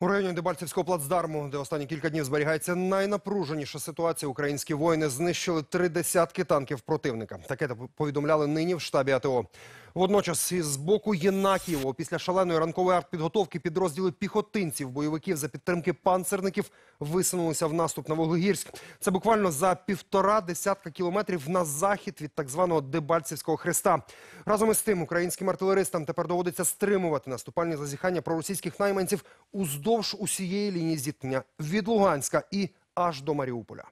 У районі Дебальцевського плацдарму, де останні кілька днів зберігається найнапруженіша ситуація, українські воїни знищили три десятки танків противника. Таке повідомляли нині в штабі АТО. Водночас із боку Єнакієво після шаленої ранкової артпідготовки підрозділи піхотинців, бойовиків за підтримки панцерників висунулися в наступ на Вуглегірськ. Це буквально за півтора десятка кілометрів на захід від так званого Дебальцевського хреста. Разом із тим українським артилеристам тепер доводиться стримувати наступальні зазіхання проросійських найманців уздовж усієї лінії зіткнення від Луганська і аж до Маріуполя.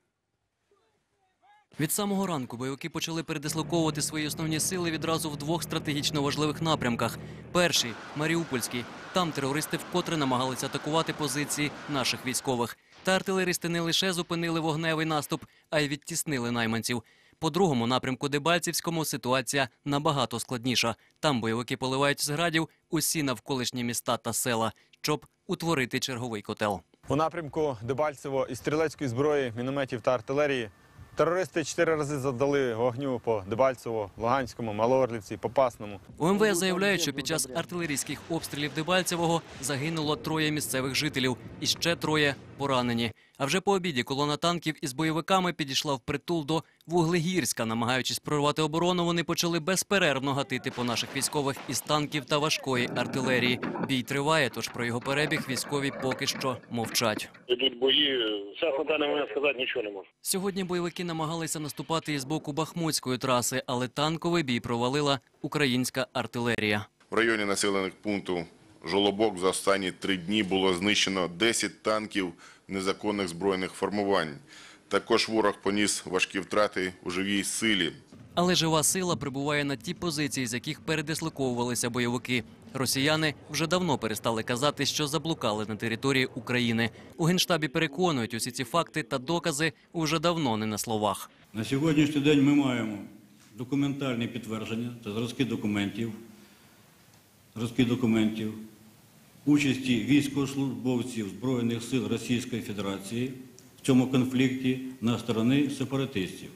Від самого ранку бойовики почали передислоковувати свої основні сили відразу в двох стратегічно важливих напрямках. Перший Маріупольський. Там терористи вкотре намагалися атакувати позиції наших військових. Та артилеристи не лише зупинили вогневий наступ, а й відтіснили найманців. По другому напрямку Дебальцівському ситуація набагато складніша. Там бойовики поливають з градів усі навколишні міста та села, щоб утворити черговий котел. У напрямку Дебальцево із стрілецької зброї, мінометів та артилерії терористи чотири рази завдали вогню по Дебальцево, Луганському, Малоорлівці, Попасному. У МВС заявляють, що під час артилерійських обстрілів Дебальцевого загинуло троє місцевих жителів і ще троє поранені. А вже по обіді колона танків із бойовиками підійшла в притул до Вуглегірська. Намагаючись прорвати оборону, вони почали безперервно гатити по наших військових із танків та важкої артилерії. Бій триває, тож про його перебіг військові поки що мовчать. Йдуть бої. Зараз на даний момент сказати нічого не можу. Сьогодні бойовики намагалися наступати із боку Бахмутської траси, але танковий бій провалила українська артилерія. В районі населених пунктів Жолобок за останні три дні було знищено 10 танків незаконних збройних формувань. Також ворог поніс важкі втрати у живій силі. Але жива сила прибуває на ті позиції, з яких передислоковувалися бойовики. Росіяни вже давно перестали казати, що заблукали на території України. У генштабі переконують, усі ці факти та докази уже давно не на словах. На сьогоднішній день ми маємо документальні підтвердження та зразки документів, зразки документів участі військовослужбовців Збройних сил Російської Федерації в цьому конфлікті на сторони сепаратистів.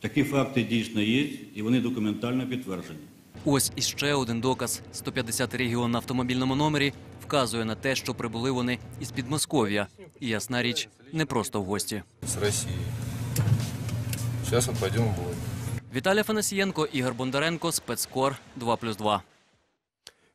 Такі факти дійсно є, і вони документально підтверджені. Ось іще один доказ. 150 регіон на автомобільному номері вказує на те, що прибули вони із Підмосков'я. І ясна річ, не просто в гості. с Россией. Сейчас мы пойдем в бой. Віталій Фанасієнко, Ігор Бондаренко, спецкор 2+,2.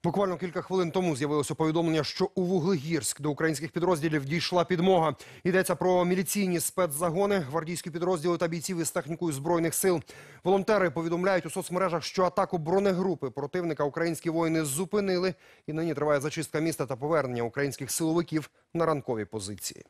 Буквально кілька хвилин тому з'явилося повідомлення, що у Вуглегірськ до українських підрозділів дійшла підмога. Йдеться про міліційні спецзагони, гвардійські підрозділи та бійців із технікою збройних сил. Волонтери повідомляють у соцмережах, що атаку бронегрупи противника українські воїни зупинили, і нині триває зачистка міста та повернення українських силовиків на ранкові позиції.